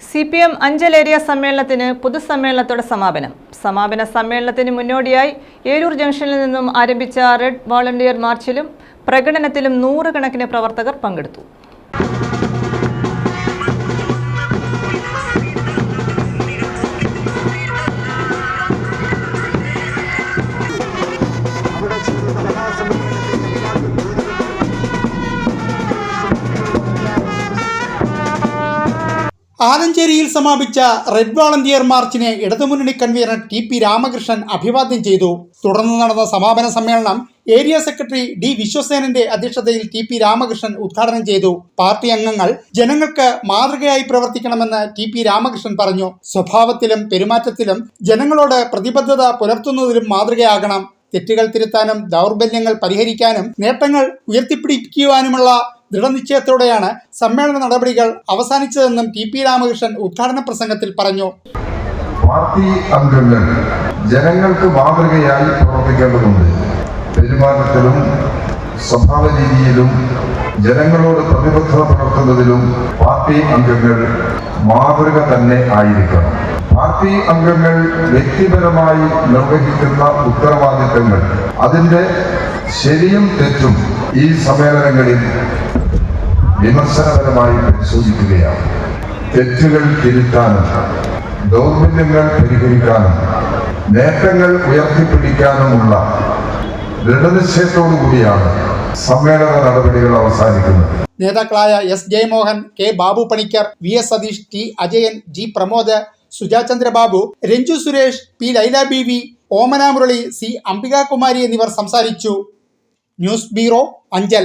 C P M അഞ്ചലേരിയ സമ്മേളനത്തിന് പൊതുസമ്മേളനത്തോടെ സമാപനം. സമാപന സമ്മേളനത്തിന് മുന്നോടിയായി ഏരൂർ ജംഗ്ഷനിൽ നിന്നും ആരംഭിച്ച റെഡ് വോളണ്ടിയർ മാർച്ചിലും പ്രകടനത്തിലും നൂറുകണക്കിന് പ്രവർത്തകർ പങ്കെടുത്തു. ആലഞ്ചേരിയിൽ സമാപിച്ച റെഡ് വോളണ്ടിയർ മാർച്ചിനെ ഇടതുമുന്നണി കൺവീനർ ടി പി രാമകൃഷ്ണൻ അഭിവാദ്യം ചെയ്തു. തുടർന്ന് നടന്ന സമാപന സമ്മേളനം ഏരിയ സെക്രട്ടറി ഡി വിശ്വസേനന്റെ അധ്യക്ഷതയിൽ ടി പി രാമകൃഷ്ണൻ ഉദ്ഘാടനം ചെയ്തു. പാർട്ടി അംഗങ്ങൾ ജനങ്ങൾക്ക് മാതൃകയായി പ്രവർത്തിക്കണമെന്ന് ടി പി രാമകൃഷ്ണൻ പറഞ്ഞു. സ്വഭാവത്തിലും പെരുമാറ്റത്തിലും ജനങ്ങളോട് പ്രതിബദ്ധത പുലർത്തുന്നതിലും മാതൃകയാകണം. തെറ്റുകൾ തിരുത്താനും ദൗർബല്യങ്ങൾ പരിഹരിക്കാനും നേട്ടങ്ങൾ ഉയർത്തിപ്പിടിക്കുവാനുമുള്ള ദൃഢനിശ്ചയത്തോടെയാണ് സമ്മേളന നടപടികൾ അവസാനിച്ചതെന്നും ടി പി രാമകൃഷ്ണൻ ഉദ്ഘാടന പ്രസംഗത്തിൽ പറഞ്ഞു. പാർട്ടി അംഗങ്ങൾ ജനങ്ങൾക്ക് മാതൃകയായി പ്രവർത്തിക്കേണ്ടതുണ്ട്. പെരുമാറ്റത്തിലും സ്വഭാവ രീതിയിലും ജനങ്ങളോട് പ്രതിബദ്ധത പുലർത്തുന്നതിലും പാർട്ടി അംഗങ്ങൾ മാതൃക തന്നെ ആയിരിക്കണം. പാർട്ടി അംഗങ്ങൾ വ്യക്തിപരമായി നിർവഹിക്കുന്ന ഉത്തരവാദിത്തങ്ങൾ അതിന്റെ ശരിയും തെറ്റും ഈ സമ്മേളനങ്ങളിൽ വിമർശനപരമായി പരിശോധിക്കുകയാണ്. തെറ്റുകൾ തിരുത്താനും ദൗർബല്യങ്ങൾ പരിഹരിക്കാനും നേട്ടങ്ങൾ ഉയർത്തിപ്പിടിക്കാനുമുള്ള ദൃഢനിശ്ചയത്തോടുകൂടിയാണ് സമ്മേളന നടപടികൾ അവസാനിക്കുന്നത്. നേതാക്കളായ S Jayamohan K Babu Panicker V S Satheesh T Ajayan G Pramod Suja Chandrababu Ranju Suresh P Laila B V Omana Murali C Ambikakumari എന്നിവർ സംസാരിച്ചു. News bureau Anchal